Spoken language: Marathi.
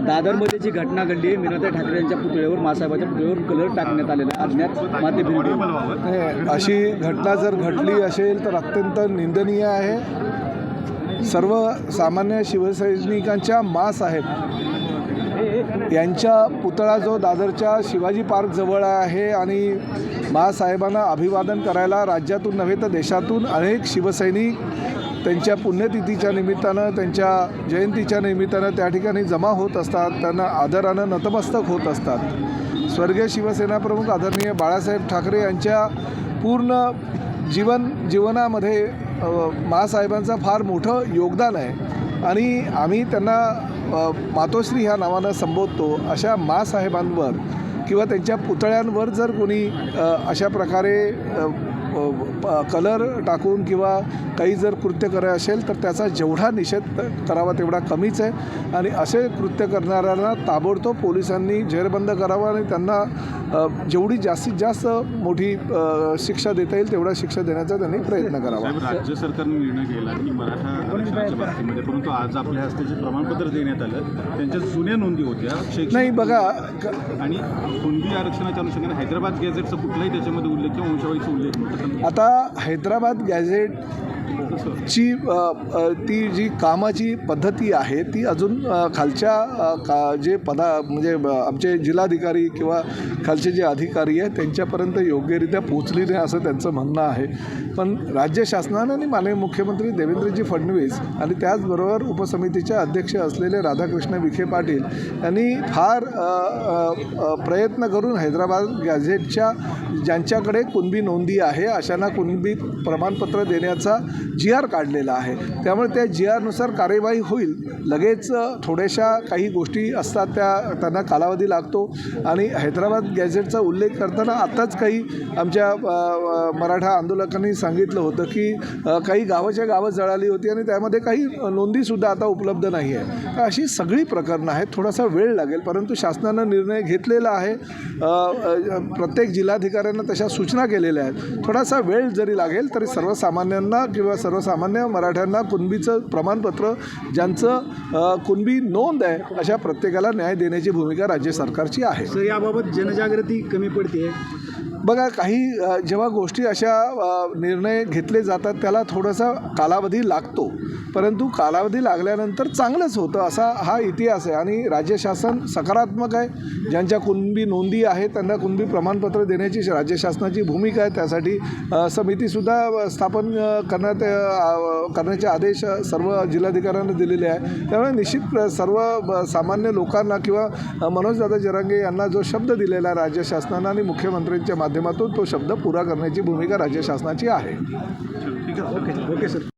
दादरमध्ये जी घटना घडली आहे मिनोताई ठाकरे यांच्या पुतळ्यावर मासाहेबाच्या पुतळ्यावर कलर टाकण्यात आलेला अज्ञात माध्यमिक नाही, अशी घटना जर घडली असेल तर अत्यंत निंदनीय आहे. सर्व सामान्य शिवसैनिकांच्या मासाहेब यांच्या पुतळा जो दादरच्या शिवाजी पार्क जवळ आहे आणि महासाहेबांना अभिवादन करायला राज्यातून नव्हे तर देशातून अनेक शिवसैनिक त्यांच्या पुण्यतिथीच्या निमित्तानं त्यांच्या जयंतीच्या निमित्तानं त्या ठिकाणी जमा होत असतात. त्यांना आदरानं नतमस्तक होत असतात. स्वर्गीय शिवसेना प्रमुख आदरणीय बाळासाहेब ठाकरे यांच्या पूर्ण जीवन जीवनामध्ये अ, महासाहेबांचं फार मोठं योगदान आहे. आणि आम्ही त्यांना मातोश्री ह्या नावानं संबोधतो. अशा मासाहेबांवर किंवा त्यांच्या पुतळ्यांवर जर कोणी अशा प्रकारे कलर टाकून किंवा काही जर कृत्य करे असेल तर त्याचा जेवढा निषेध करावा तेवढा कमीच आहे. आणि असे कृत्य करणाऱ्यांना ताबडतोब पोलिसांनी जेरबंद करावं आणि त्यांना जेवढी जास्तीत जास्त मोठी शिक्षा देता येईल तेवढा शिक्षा देण्याचा त्यांनी प्रयत्न करावा. राज्य सरकारने निर्णय घेतला की मराठा आरक्षणाच्या बाबतीमध्ये परंतु आज आपल्या हस्ते जे प्रमाणपत्र देण्यात आलं त्यांच्या जुन्या नोंदी होत्या नाही बघा आणि कुणबी आरक्षणाच्या अनुषंगाने हैदराबाद गॅझेटचा कुठलाही त्याच्यामध्ये उल्लेख किंवा वंशावळीचा उल्लेख आता हैदराबाद गॅझेट ची ती जी कामाची पद्धती आहे ती अजून खालच्या का जे पदा म्हणजे आमचे जिल्हाधिकारी किंवा खालचे जे अधिकारी आहेत त्यांच्यापर्यंत योग्यरित्या पोचली नाही असं त्यांचं म्हणणं आहे. पण राज्य शासनानं आणि माननीय मुख्यमंत्री देवेंद्रजी फडणवीस आणि त्याचबरोबर उपसमितीचे अध्यक्ष असलेले राधाकृष्ण विखे पाटील यांनी फार प्रयत्न करून हैदराबाद गॅझेटच्या ज्यांच्याकडे कुणबी नोंदी आहे अशांना कुणबी प्रमाणपत्र देण्याचा जी आर काढलेला आहे. त्यामुळे त्या जी आरनुसार कार्यवाही होईल. लगेच थोड्याशा काही गोष्टी असतात त्या त्यांना कालावधी लागतो. आणि हैदराबाद गॅझेटचा उल्लेख करताना आत्ताच काही आमच्या मराठा आंदोलकांनी सांगितलं होतं की काही गावाच्या गावं जळाली होती आणि त्यामध्ये काही नोंदीसुद्धा आता उपलब्ध नाही आहे. तर अशी सगळी प्रकरणं आहेत. थोडासा वेळ लागेल परंतु शासनानं निर्णय घेतलेला आहे. प्रत्येक जिल्हाधिकाऱ्यांना तशा सूचना केलेल्या आहेत. थोडासा वेळ जरी लागेल तरी सर्वसामान्यांना किंवा सर्वसामान्य मराठ्यांना कुणबीचं प्रमाणपत्र ज्यांचं कुणबी नोंद आहे अशा प्रत्येकाला न्याय देण्याची भूमिका राज्य सरकारची आहे. सर याबाबत जनजागृती कमी पडते बघा काही जेव्हा गोष्टी अशा निर्णय घेतले जातात त्याला थोडासा कालावधी लागतो. परंतु कालावधी लागल्यानंतर चांगलंच होतं असा हा इतिहास आहे. आणि राज्य शासन सकारात्मक आहे. ज्यांच्या कुणबी नोंदी आहेत त्यांना कुणबी प्रमाणपत्र देण्याची राज्यशासनाची राज्य शासनाची भूमिका आहे त्यासाठी समितीसुद्धा स्थापन करण्यात करण्याचे आदेश सर्व जिल्हाधिकाऱ्यांना दिलेले आहे. त्यामुळे निश्चित प्र- सर्व सामान्य लोकांना किंवा मनोजदादा जरांगे यांना जो शब्द दिलेला आहे राज्य शासनानं आणि मुख्यमंत्र्यांच्या माध्यमातून तो शब्द पुरा करण्याची भूमिका राज्य शासनाची आहे. ठीक आहे. Okay okay sir.